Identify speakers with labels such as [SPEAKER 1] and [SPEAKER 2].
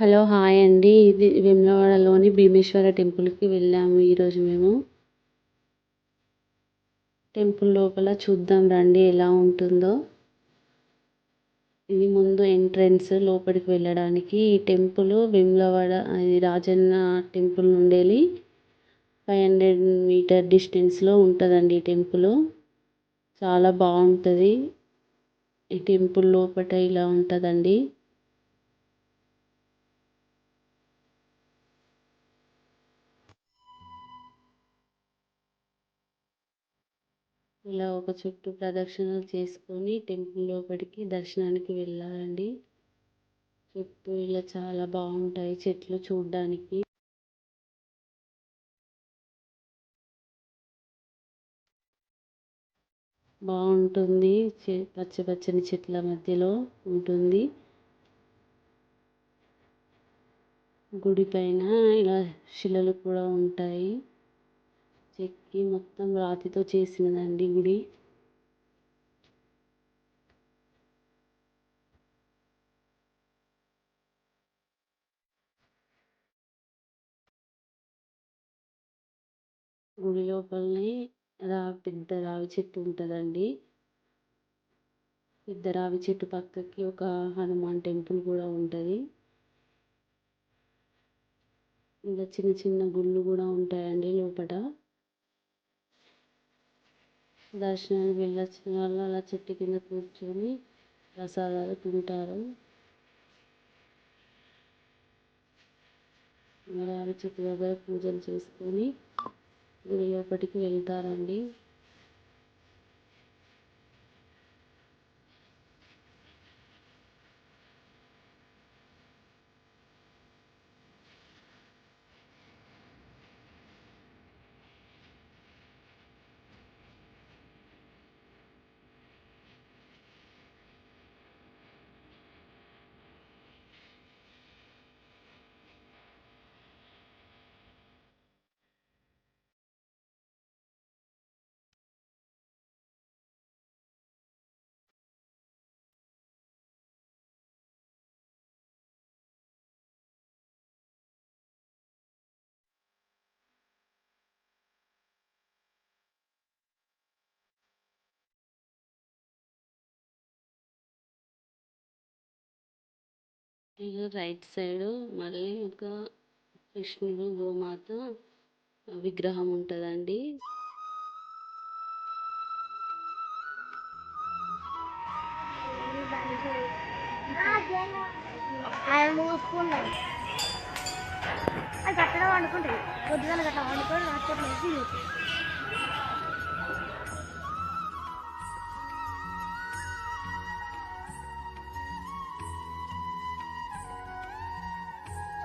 [SPEAKER 1] Hello hi అండి. ఇది వేములవాడలోని భీమేశ్వర టెంపుల్కి వెళ్ళాము ఈరోజు మేము. టెంపుల్ లోపల చూద్దాం రండి ఎలా ఉంటుందో. ఇది ముందు ఎంట్రన్స్ లోపలికి వెళ్ళడానికి. ఈ టెంపుల్ వేములవాడ అది రాజన్న టెంపుల్ నుండి వెళ్ళి ఫైవ్ హండ్రెడ్ మీటర్ డిస్టెన్స్లో ఉంటుందండి ఈ టెంపుల్. చాలా బాగుంటుంది. ఈ టెంపుల్ లోపల ఇలా ఉంటుందండి. ఇలా ఒక చుట్టూ ప్రదక్షిణలు చేసుకొని టెంపుల్ లోపలికి దర్శనానికి వెళ్ళాలండి. చుట్టూ ఇలా చాలా బాగుంటాయి చెట్లు చూడడానికి. బాగుంటుంది పచ్చ పచ్చని చెట్ల మధ్యలో ఉంటుంది. గుడి పైన ఇలా శిలలు కూడా ఉంటాయి. చెక్కి మొత్తం రాతితో చేసినదండి గుడి. గుడి లోపలనే రా పెద్ద రావి చెట్టు ఉంటుందండి. పెద్ద రావి చెట్టు పక్కకి ఒక హనుమాన్ టెంపుల్ కూడా ఉంటుంది. ఇంకా చిన్న చిన్న గుళ్ళు కూడా ఉంటాయండి లోపల దర్శనానికి వెళ్ళొచ్చిన వాళ్ళు అలా చెట్టు కింద కూర్చొని ప్రసాదాలు తింటారు. రావి చెట్టు దగ్గర పూజలు చేసుకొని గుడి లోపటికి వెళ్తారండి. ఇక రైట్ సైడ్ మళ్ళీ ఒక కృష్ణుడు గోమాత విగ్రహం ఉంటుందండి.
[SPEAKER 2] ఆయన మూసుకున్నాడు అది గట్టడం వండుకుంటుంది పొద్దుగాల గట్ట వండుకొని రాత్రి